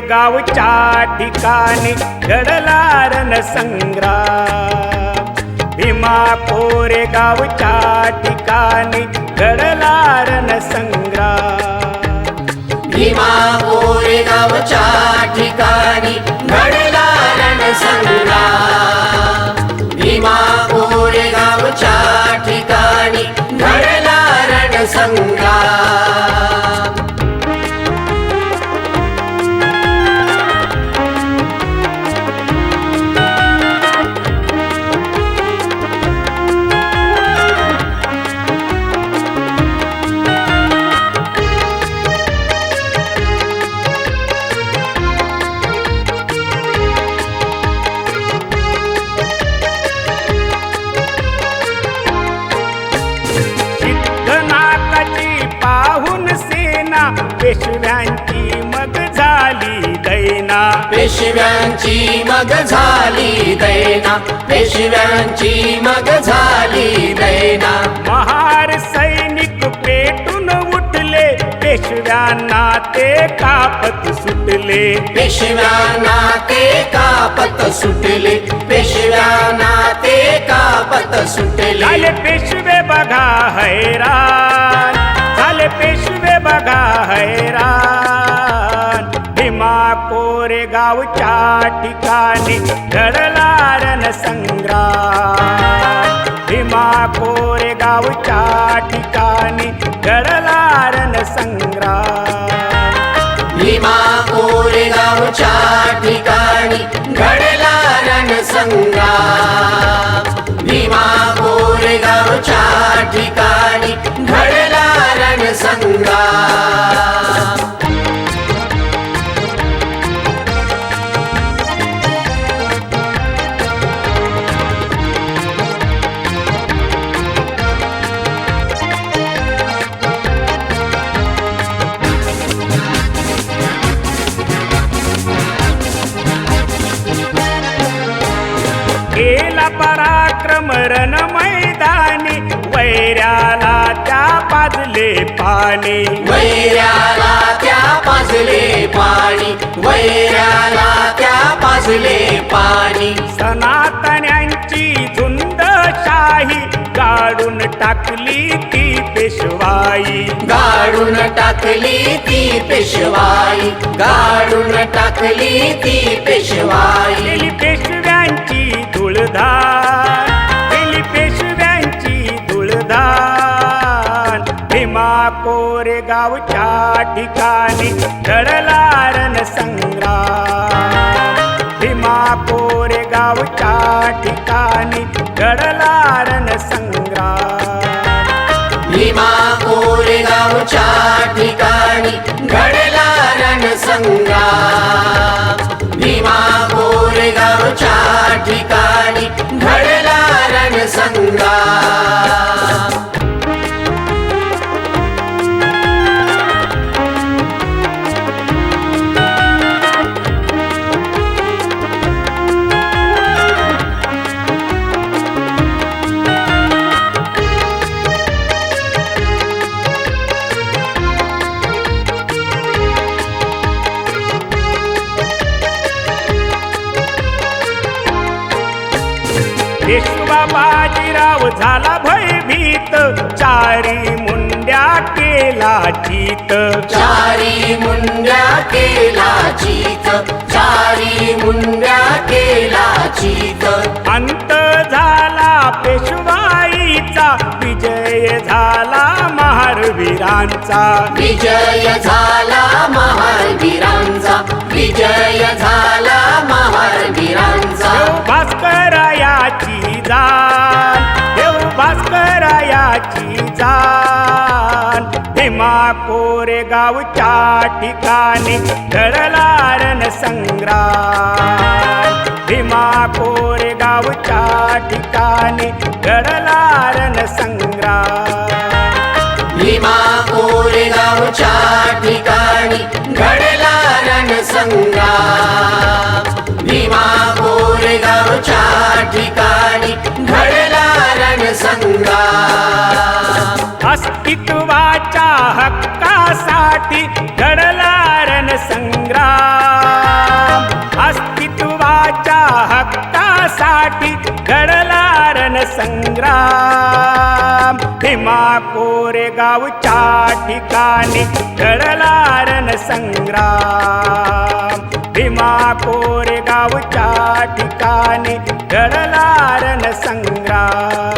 गावच्या ठिकाणी घडला रणसंग्राम भीमा कोरेगावच्या ठिकाणी घडला रणसंग्राम भीमा कोरेगावच्या ठिकाणी घडला रणसंग्राम पेशव्यांची मग झाली दैना. पेशव्यांची मग झाली दैना. पेशव्यांची मग झाली दैना. महार सैनिक पेटून उठले. पेशव्यांना ते कापत सुटले. पेशव्यांना ते कापत सुटले. पेशव्यांना ते कापत सुटले. झाले कोरेगावच्या ठिकाणी घडला रणसंग्राम भीमा कोरेगावच्या ठिकाणी घडला रणसंग्राम भीमा कोरेगावच्या ठिकाणी घडला रणसंग्राम भीमा कोरेगावच्या ठिकाणी केला पराक्रम रण मैदानी वैऱ्याला त्या पाजले पाणी. वैऱ्याला त्या पाजले पाणी वैऱ्याला त्या पाजले पाणी. सनातन्यांची झुंड शाही गाडून टाकली ती पेशवाई. गाडून टाकली ती पेशवाई गाडून टाकली ती पेशवाई. पेशव्यांची धुळधार. केली पेशव्यांची धुळधार. भीमा कोरेगावच्या ठिकाणी घडला रणसंग्राम भीमा कोरेगावच्या ठिकाणी घडला रणसंग्राम पेशवा बाजीराव झाला भयभीत चारी मुंड्या केला चीत. चारी मुंड्या केला चीत चारी मुंड्या केला चीत. अंत झाला पेशवाईचा विजय झाला महारवीरांचा. विजय झाला महावीरांचा भास्करायाची भीमा कोरेगावच्या ठिकाणी घडला रणसंग्राम भीमा कोरेगावच्या ठिकाणी घडला रणसंग्राम भीमा कोरेगावच्या ठिकाणी घडला रणसंग्राम भीमा कोरेगावच्या ठिकाणी साठी घडलारण संग्राम. भीमा कोरेगावच्या ठिकाणी घडलारण संग्राम. भीमा कोरेगावच्या ठिकाणी घडलारण संग्राम.